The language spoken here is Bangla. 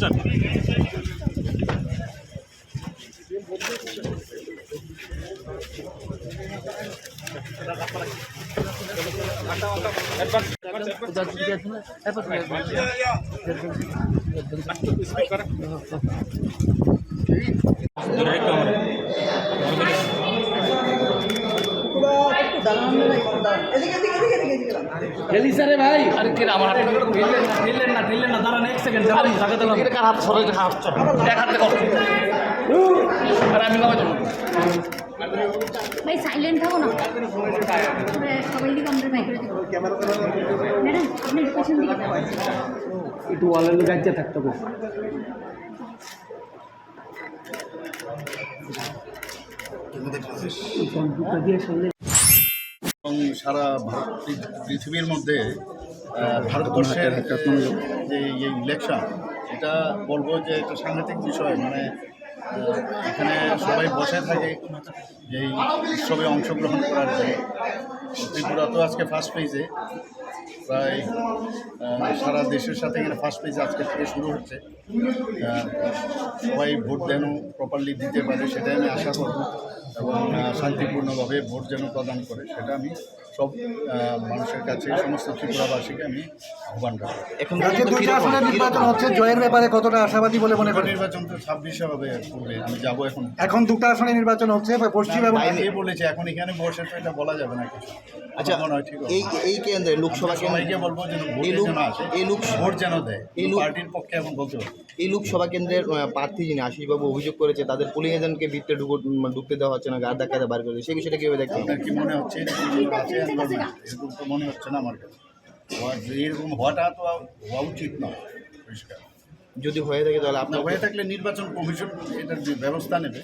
স্টার্ট গেলি স্যারে ভাই আরে কে আমার হাতে ঠেললেন না ঠেললেন না দাঁড়ান এক সেকেন্ড দাঁড়ান দিলাম কার হাত সরে হাত এক হাতে কর। আর আমি নাও যাব ভাই সাইলেন্ট থাকো না। সবাই দিকে করে ম্যাডাম আপনি একটু পেছন দিকে একটু ওয়ালের গাইতে থাকতে এবং সারা ভারত- পৃথিবীর মধ্যে ভারতবর্ষের যে এই ইলেকশন এটা বলব যে একটা সাংঘাতিক বিষয়। মানে এখানে সবাই বসে থাকে এই উৎসবে অংশগ্রহণ করার জন্য। ত্রিপুরা তো আজকে ফার্স্ট পেজে প্রায় সারা দেশের সাথে এখানে ফার্স্ট পেজ আজকে থেকে শুরু হচ্ছে। সবাই ভোট যেন প্রপারলি দিতে পারে সেটাই আমি আশা করব। এবং শান্তিপূর্ণভাবে ভোট যেন প্রদান করে সেটা আমি সব মানুষের কাছে সমস্ত ত্রিপুরাবাসীকে আমি আহ্বান রাখব এখন রাজ্যে দুইটা আসনে নির্বাচন হচ্ছে জয়ের ব্যাপারে কতটা আশাবাদী বলে মনে করেন? নির্বাচন তো ছাব্বিশে হবে পূর্বে আমি যাব এখন। এখন দুটো আসনে নির্বাচন হচ্ছে পশ্চিম এবং বলেছে এখন এখানে বসে তো এটা বলা যাবে না কিছু। আচ্ছা হয় এই এই কেন্দ্রে লোকসভা সবাইকে বলব যেন এই লোক এই লোক ভোট যেন দেয়। এই লোক- পার্টির পক্ষে এখন বলতে এই লোকসভা কেন্দ্রের প্রার্থী যিনি আশিসবাবু অভিযোগ করেছে তাদের পুলিং এজেন্টকে ভিতরে ঢুকো ঢুকতে দেওয়া হচ্ছে না গার ধাক্কাতে বার করে সেই বিষয়টা কীভাবে দেখছেন আপনার কি মনে হচ্ছে এরকম তো মনে হচ্ছে না আমার কাছে। এরকম হওয়াটা তো হওয়া উচিত নয়। পরিষ্কার। যদি হয়ে থাকে তাহলে আপনার হয়ে থাকলে নির্বাচন কমিশন এটার যে ব্যবস্থা নেবে